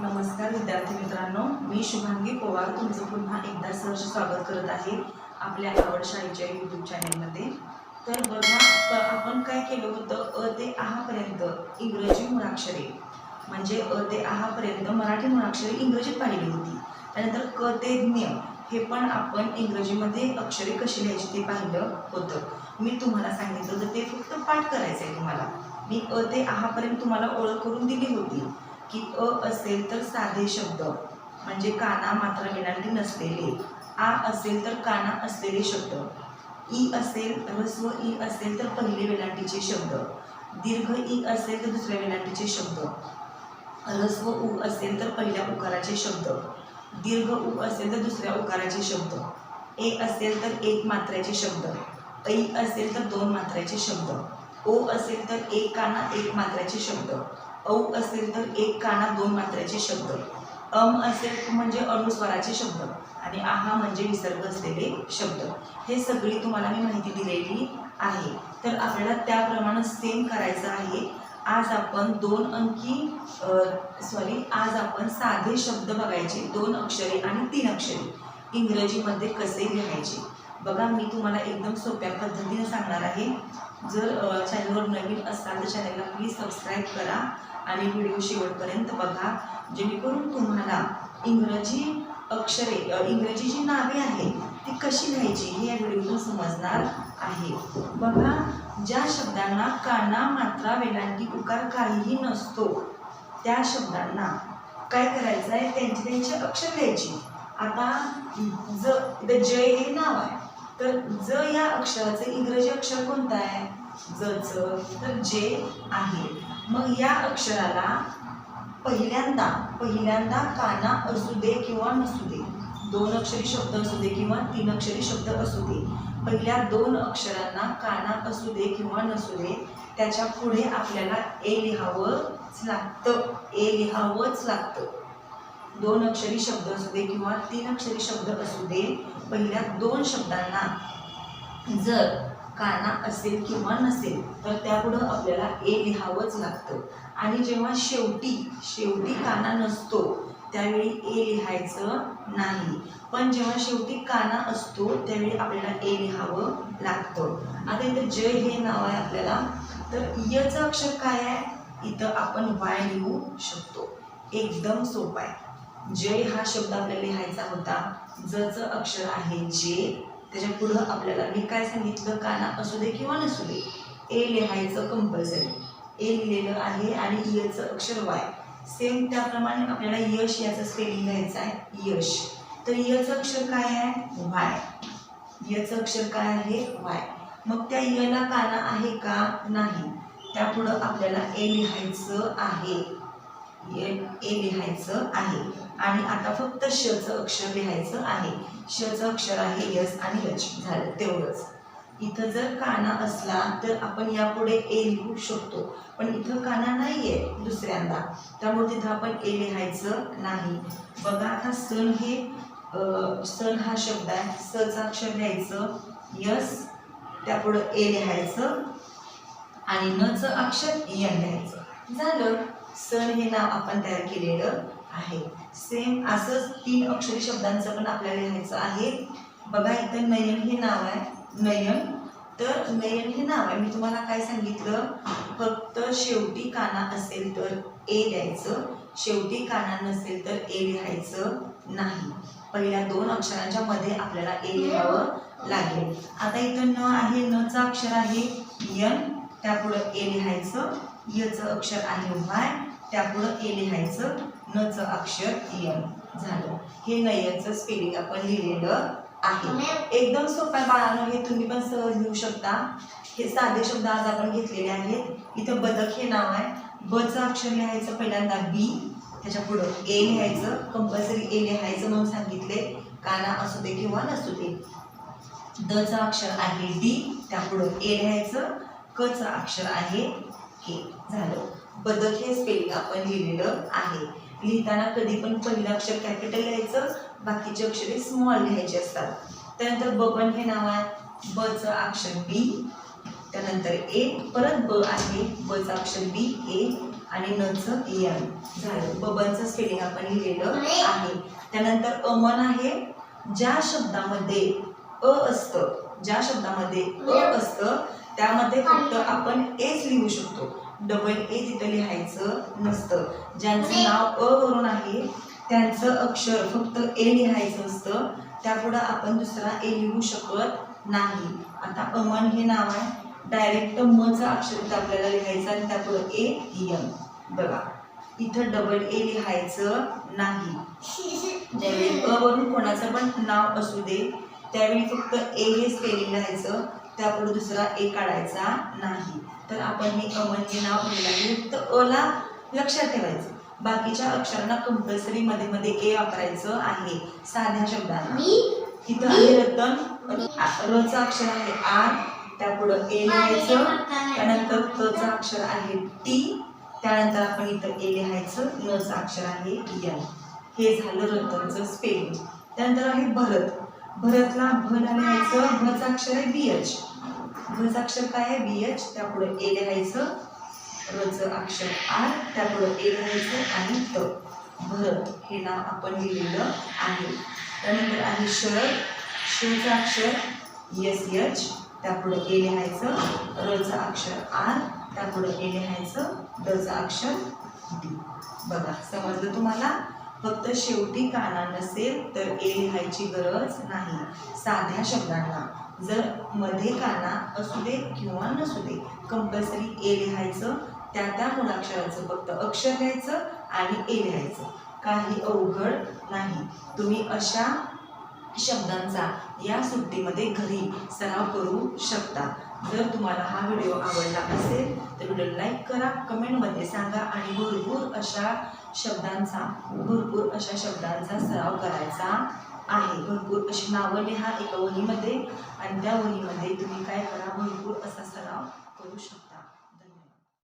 नमस्कार विद्यार्थी मित्रांनो मी शुभांगी पवार. तुमचं पुन्हा एकदा सहर्ष स्वागत करत आहे आपल्या आवड शाळेच्या यूट्यूब चॅनेलमध्ये तर बघा आपण काय केलं होतं? अ ते आहापर्यंत इंग्रजी मुळाक्षरे म्हणजे अ ते आहापर्यंत मराठी मुळाक्षरे इंग्रजीत पाहिली होती. त्यानंतर क ते ज्ञ हे पण आपण इंग्रजीमध्ये अक्षरे कशी लिहायची ते पाहिलं होतं. मी तुम्हाला सांगितलं होतं ते फक्त पाठ करायचं आहे तुम्हाला. मी अ ते आहापर्यंत तुम्हाला ओळख करून दिली होती. की अ असेल तर साधे शब्द म्हणजे काना मात्र वेलांटी नसलेले. आ असेल तर काना असलेले शब्द. ई असेल ह्रस्व ई असेल तर पहिले वेलांटीचे शब्द. दीर्घ ई असेल तर दुसऱ्या वेलांटीचे शब्द. ह्रस्व उ असेल तर पहिल्या उकाराचे शब्द. दीर्घ उ असेल तर दुसऱ्या उकाराचे शब्द. ए असेल तर एक मात्र्याचे शब्द. ऐ असेल तर दोन मात्र्याचे शब्द. ओ असेल तर एक काना एक मात्र्याचे शब्द. औ असेल तर एक काना दोन मात्र्याचे शब्द. अम असेल म्हणजे अनुस्वाराचे शब्द आणि आहा म्हणजे विसर्ग असलेले शब्द. हे सगळी तुम्हाला मी माहिती दिलेली आहे. तर आपल्याला त्याप्रमाणे सेम करायचं आहे. आज आपण दोन अंकी सॉरी आज आपण साधे शब्द बघायचे. दोन अक्षरे आणि तीन अक्षरे. इंग्रजीमध्ये कसे लिहायचे? बघा मी तुम्हाला एकदम सोप्या पद्धतीने सांगणार आहे. जर चॅनलवर नवीन असाल तर चॅनलला प्लीज सबस्क्राईब करा आणि व्हिडिओ शेवटपर्यंत बघा जेणेकरून तुम्हाला इंग्रजी अक्षरे इंग्रजी जी नावे आहेत ती कशी लिहायची हे या व्हिडिओतून समजणार आहे. बघा ज्या शब्दांना काना मात्रा वेलांटी उकार काहीही नसतो त्या शब्दांना काय करायचं आहे त्यांची त्यांची अक्षर लिहायची. आता ज द जय हे नाव आहे. तर ज या अक्षराचं इंग्रजी अक्षर कोणतं आहे? जच तर जे आहे. मग या अक्षराला पहिल्यांदा पहिल्यांदा काना असू दे किंवा नसू दे. दोन अक्षरी शब्द असू दे किंवा तीन अक्षरी शब्द असू दे. पहिल्या दोन अक्षरांना काना असू दे किंवा नसू दे त्याच्या पुढे आपल्याला ए लिहावंच लागतं. ए लिहावंच लागतं. दोन अक्षरी शब्द असू दे किंवा तीन अक्षरी शब्द असू दे पहिल्या दोन शब्दांना जर काना असेल किंवा नसेल तर त्यापुढं आपल्याला ए लिहावंच लागतं. आणि जेव्हा शेवटी शेवटी काना नसतो त्यावेळी ए लिहायचं नाही. पण जेव्हा शेवटी काना असतो त्यावेळी आपल्याला ए लिहावं लागतं. आता इथं जय हे नाव आहे आपल्याला. तर यचं अक्षर काय आहे? इथं आपण वाय लिहू शकतो. एकदम सोपं आहे. जय हा शब्द आपल्याला लिहायचा होता जचं अक्षर आहे जे त्याच्या पुढं आपल्याला मी काय सांगितलं? काना असू दे किंवा नसू दे. ए लिहायचं कंपल्सरी ए लिहिलेलं आहे आणि यचं अक्षर वाय. सेम त्याप्रमाणे आपल्याला यश याचं स्पेलिंग लिहायचं आहे यश. तर यचं अक्षर काय आहे? वाय. यचं अक्षर काय आहे? वाय. मग त्या यला काना आहे का? नाही. त्यापुढं आपल्याला ए लिहायचं आहे. ए लिहायचं आहे. आणि आता फक्त शचं अक्षर लिहायचं आहे. शचं अक्षर आहे यस आणि यच. झालं तेवढंच. इथं जर काना असला तर आपण यापुढे ए लिहू शकतो. पण इथं काना नाही आहे दुसऱ्यांदा. त्यामुळे तिथं आपण ए लिहायचं नाही. बघा आता सण हे सण हा शब्द आहे. सचं अक्षर लिहायचं यस त्यापुढं ए लिहायचं आणि नचं अक्षर यन लिहायचं. झालं. सण हे नाव आपण तयार केलेलं आहे. सेम असंच तीन अक्षरी शब्दांचं पण आपल्याला लिहायचं आहे. बघा इथं नयन हे नाव आहे. नयन. तर नयन हे नाव आहे. मी तुम्हाला काय सांगितलं? फक्त शेवटी काना असेल तर ए लिहायचं. शेवटी काना नसेल तर ए लिहायचं नाही. पहिल्या दोन अक्षरांच्या मध्ये आपल्याला ए लिहावं लागेल. आता इथं न आहे न नचं अक्षर आहे. यन. त्यापुढं ए लिहायचं. यचं अक्षर आहे वाय त्यापुढं ए लिहायचं. नचं अक्षर यन झालं. हे नयनचं स्पेलिंग आपण लिहिलेलं आहे. एकदम सोप्या बाळानं हे तुम्ही पण सहज लिहू शकता. हे साधे शब्द आज आपण घेतलेले आहेत. इथं बदक हे नाव आहे. बचं अक्षर लिहायचं पहिल्यांदा बी त्याच्या पुढं ए लिहायचं. कंपल्सरी ए लिहायचं म्हणून सांगितले. काना असू दे किंवा नसू दे. दचं अक्षर आहे डी त्यापुढं ए लिहायचं. कचं अक्षर आहे के झालं. बदक हे स्पेलिंग आपण लिहिलेलं आहे. लिहिताना कधी पण पहिलं अक्षर कॅपिटल लिहायचं बाकीचे अक्षरे स्मॉल लिहायचे असतात. त्यानंतर बबन हे नाव आहे. बचं अक्षर बी त्यानंतर ए परत ब आहे. बचं अक्षर बी ए आणि नचं एन झालं. बबनचं स्पेलिंग आपण लिहिलेलं आहे. त्यानंतर अमन आहे. ज्या शब्दामध्ये अ असतं ज्या शब्दामध्ये अ असतं त्यामध्ये फक्त आपण एच लिहू शकतो. डबल ए तिथं लिहायचं नसतं. ज्यांचं नाव अ वरून आहे त्यांचं अक्षर फक्त ए लिहायचं असतं. त्यापुढं आपण दुसरा ए लिहू शकत नाही. आता अमन हे नाव आहे. डायरेक्ट मचं अक्षर इथं आपल्याला लिहायचं आणि त्यापुढं ए एम बघा. इथं डबल ए लिहायचं नाही. अ वरून कोणाचं पण नाव असू दे. त्यावेळी फक्त ए हे स्पेलिंग लिहायचं त्यापुढे दुसरा ए काढायचा नाही. तर आपण हे अमन हे नाव लिहिलं आहे. फक्त अ ला लक्षात ठेवायचं. बाकीच्या अक्षरांना कंपल्सरी मध्ये मध्ये ए वापरायचं आहे. साध्या शब्दांना. इथं आहे रतन. रचं अक्षर आहे आर. त्यापुढं ए लिहायचं. त्यानंतर तचं अक्षर आहे टी. त्यानंतर आपण इथं ए लिहायचं. नचं अक्षर आहे यन हे झालं रतनचं स्पेलिंग त्यानंतर आहे भरत. भरतला भला लिहायचं भचं अक्षर आहे बी एच भचं अक्षर काय आहे? बी एच त्यापुढे ए लिहायचं रचं अक्षर आर. त्यापुढे ए लिहायचं आणि त. भरत हे नाव आपण लिहिलेलं आहे. त्यानंतर आहे शरद शचं अक्षर एस एच त्यापुढे ए लिहायचं रचं अक्षर आर. त्यापुढे ए लिहायचं डचं अक्षर डी. बघा समजलं तुम्हाला? फक्त शेवटी काना नसेल तर ए लिहायची गरज नाही. साध्या शब्दांना. जर मध्ये काना असू दे किंवा नसू दे कंपल्सरी ए लिहायचं त्या त्या मुळाक्षराचं फक्त अक्षर लिहायचं आणि ए लिहायचं. काही अवघड नाही. तुम्ही अशा शब्दांचा या सुट्टीमध्ये घरी सराव करू शकता. जर तुम्हाला हा व्हिडिओ आवडला असेल तर व्हिडिओ लाईक करा कमेंटमध्ये सांगा आणि भरपूर अशा शब्दांचा भरपूर अशा शब्दांचा सराव करायचा आहे. भरपूर अशी नावं लिहा एका वहीमध्ये आणि त्या वहीमध्ये तुम्ही काय करा भरपूर असा सराव करू शकता.